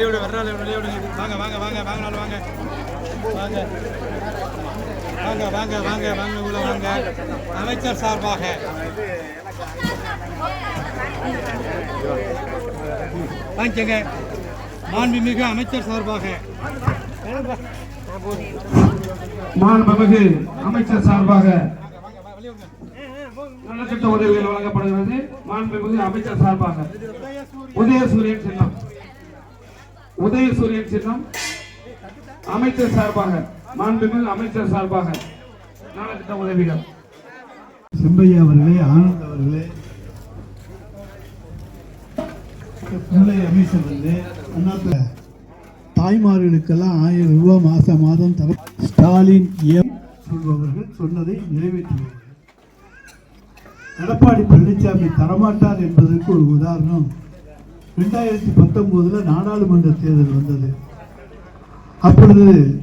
வெளியோடு வர்றாள் வெளியோடு வாங்க வாங்க வாங்க வாங்கினாலும் வாங்க. வாங்க. வாங்க வாங்க வாங்க வாங்க உள்ள வாங்க. அமைச்சர் சார்பாக. வாங்கிக்கங்க. மாண்புமிகு அமைச்சர் சார்பாக. மாண்புமிகு அமைச்சர் சார்பாக நலத்திட்ட உதவிகள் வழங்கப்படுகிறது. மாண்புமிகு அமைச்சர் சார்பாக. உதயசூரியன் செல்லம் உதயசூரியன் சின்னம் அமைச்சர் சார்பாக மாண்புமிகு அமைச்சர் சார்பாக நலத்திட்ட உதவிகள். செம்பையா அவர்களே ஆனந்த் அவர்களே பிள்ளை அமைச்சர் வந்து தாய்மார்களுக்கெல்லாம் ஆயிரம் ரூபாய் மாச மாதம் தர ஸ்டாலின் எம் சொல்பவர்கள் சொன்னதை நிறைவேற்றுவார்கள் எடப்பாடி பழனிசாமி தரமாட்டார் என்பதற்கு ஒரு உதாரணம். ரெண்டாயிரத்தி பத்தொம்போதில் நாடாளுமன்ற தேர்தல் வந்தது. அப்பொழுது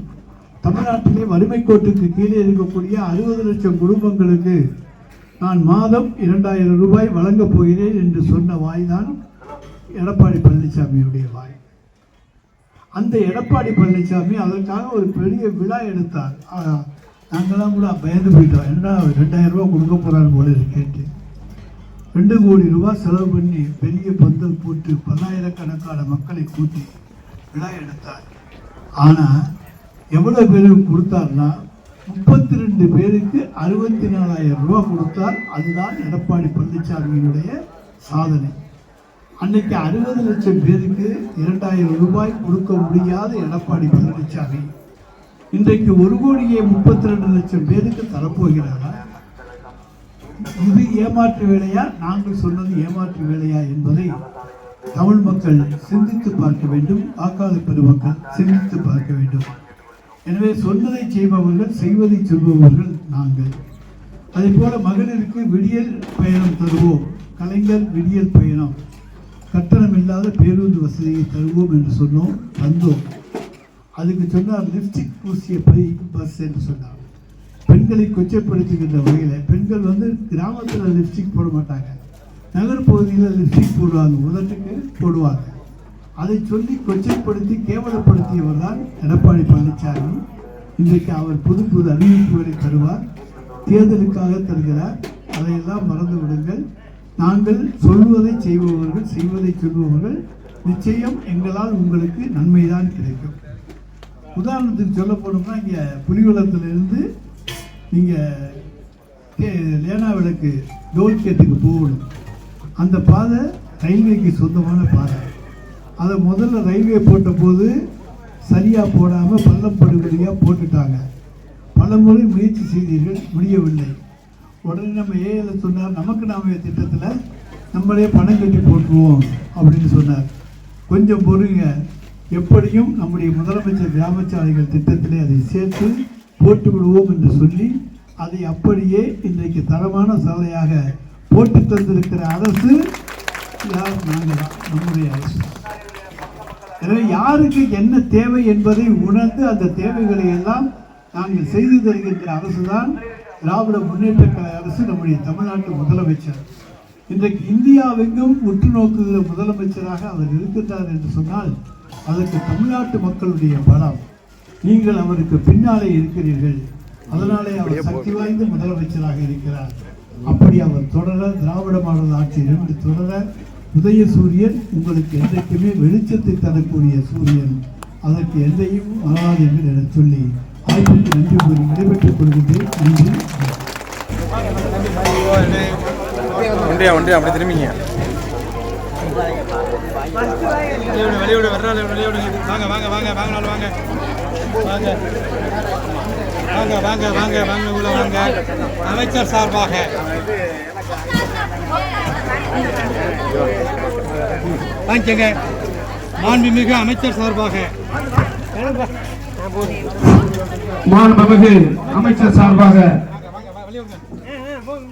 தமிழ்நாட்டிலே வறுமை கோட்டுக்கு கீழே இருக்கக்கூடிய அறுபது லட்சம் குடும்பங்களுக்கு நான் மாதம் இரண்டாயிரம் ரூபாய் வழங்கப் போகிறேன் என்று சொன்ன வாய் தான் எடப்பாடி பழனிசாமியுடைய வாய். அந்த எடப்பாடி பழனிசாமி அதற்காக ஒரு பெரிய விழா எடுத்தார். ஆ, கூட பயந்து போயிட்டோம். என்ன ரெண்டாயிரம் ரூபா கொடுக்க போகிறான்னு போல இருக்கேன்ட்டு. ரெண்டு கோடி ரூபாய் செலவு பண்ணி பெரிய பந்தல் போட்டு பல்லாயிரக்கணக்கான மக்களை கூட்டி விழா எடுத்தார். ஆனால் எவ்வளவு பேருக்கு கொடுத்தார்னா முப்பத்தி ரெண்டு பேருக்கு அறுபத்தி நாலாயிரம் ரூபாய் கொடுத்தார். அதுதான் எடப்பாடி பழனிசாமியினுடைய சாதனை. அன்னைக்கு அறுபது லட்சம் பேருக்கு இரண்டாயிரம் ரூபாய் கொடுக்க முடியாத எடப்பாடி பழனிசாமி இன்றைக்கு ஒரு கோடியே முப்பத்தி ரெண்டு லட்சம் பேருக்கு தரப்போகிறாரா? இது ஏமாற்று வேலையா? நாங்கள் சொன்னது ஏமாற்று வேலையா என்பதை தமிழ் மக்கள் சிந்தித்து பார்க்க வேண்டும் ஆக்காத பெருமக்கள் சிந்தித்து பார்க்க வேண்டும். எனவே சொன்னதை செய்பவர்கள் செய்வதை சொல்பவர்கள் நாங்கள். அதே போல மகளிருக்கு விடியல் பயணம் தருவோம். கலைஞர் விடியல் பயணம். கட்டணம் இல்லாத பேருந்து வசதியை தருவோம் என்று சொன்னோம் தந்தோம். அதுக்கு சொன்னார் லிப்ஸ்டிக் பூசிய பை பஸ் என்று சொன்னார். பெண்களை கொச்சைப்படுத்துகின்ற வகையில் பெண்கள் வந்து கிராமத்தில் லிப்ஸ்டிக் போட மாட்டாங்க. நகர்பகுதியில் லிப்ஸ்டிக் போடுவாங்க. உதட்டுக்கு போடுவாங்க. அதை சொல்லி கொச்சைப்படுத்தி கேவலப்படுத்தியவர் தான் எடப்பாடி பழனிசாமி. இன்றைக்கு அவர் புது புது அறிவிப்புகளை தருவார். தேர்தலுக்காக தருகிறார். அதையெல்லாம் மறந்து விடுங்கள். நாங்கள் சொல்வதை செய்பவர்கள் செய்வதை சொல்பவர்கள் நிச்சயம் எங்களால் உங்களுக்கு நன்மைதான் கிடைக்கும். உதாரணத்துக்கு சொல்ல போனோம்னா இங்கே புலிவளத்திலிருந்து நீங்கள் லேனா விளக்கு டோல்கேட்டுக்கு போகணும். அந்த பாதை ரயில்வேக்கு சொந்தமான பாதை. அதை முதல்ல ரயில்வே போட்டபோது சரியாக போடாமல் பள்ளம் படுகொலியாக போட்டுட்டாங்க. பல முறை முயற்சி செய்தீர்கள் முடியவில்லை. உடனே நம்ம ஏஎல சொன்னார் நமக்கு நாம திட்டத்தில் நம்மளே பணம் கட்டி போட்டுருவோம் அப்படின்னு சொன்னார். கொஞ்சம் பொறுங்க. எப்படியும் நம்முடைய முதலமைச்சர் கிராம சாலைகள் திட்டத்திலே அதை சேர்த்து போட்டு விடுவோம் என்று சொல்லி அதை அப்படியே இன்றைக்கு தரமான சாலையாக போட்டு தந்திருக்கிற அரசு யார்? நாங்கள் தான் நம்முடைய அரசு. எனவே யாருக்கு என்ன தேவை என்பதை உணர்ந்து அந்த தேவைகளை எல்லாம் நாங்கள் செய்து தருகின்ற அரசுதான் திராவிட முன்னேற்ற கழக அரசு நம்முடைய தமிழ்நாட்டு முதலமைச்சர். இன்றைக்கு இந்தியாவெங்கும் உற்று நோக்குகிற முதலமைச்சராக அவர் இருக்கின்றார் என்று சொன்னால் அதற்கு தமிழ்நாட்டு மக்களுடைய பலம். நீங்கள் அவருக்கு பின்னாலே இருக்கிறீர்கள். அதனாலே அவர் சக்தி வாய்ந்த முதலமைச்சராக இருக்கிறார். அப்படி அவர் தொடர திராவிட மாடல் ஆட்சி இரண்டு தொடர உதய சூரியன் உங்களுக்கு என்றைக்குமே வெளிச்சத்தை தரக்கூடிய சூரியன். அதற்கு எதையும் வராது என்று என சொல்லி வாய்ப்புக்கு நன்றி கூறி விடைபெற்றுக் கொள்கின்றேன். நன்றி. ஒன்றியா ஒன்றியா அப்படி திரும்பிங்க. வெளியோடு வெளியோடு வர்றாள் வெளியோடு வாங்க வாங்க வாங்க வாங்கினாலும் வாங்க வாங்க வாங்க வாங்க வாங்க வாங்க உள்ள வாங்க அமைச்சர் சார்பாக வாங்கிக்கங்க மாண்புமிகு அமைச்சர் சார்பாக மாண்புமிகு அமைச்சர் சார்பாக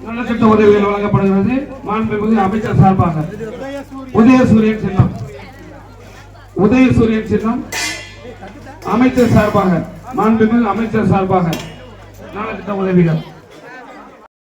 நலத்திட்ட உதவிகள் வழங்கப்படுகிறது. மாண்புமிகு அமைச்சர் சார்பாக. உதயசூரியன் சின்னம். உதயசூரியன் சின்னம். அமைச்சர் சார்பாக மாண்புமிகு அமைச்சர் சார்பாக நலத்திட்ட உதவிகள்.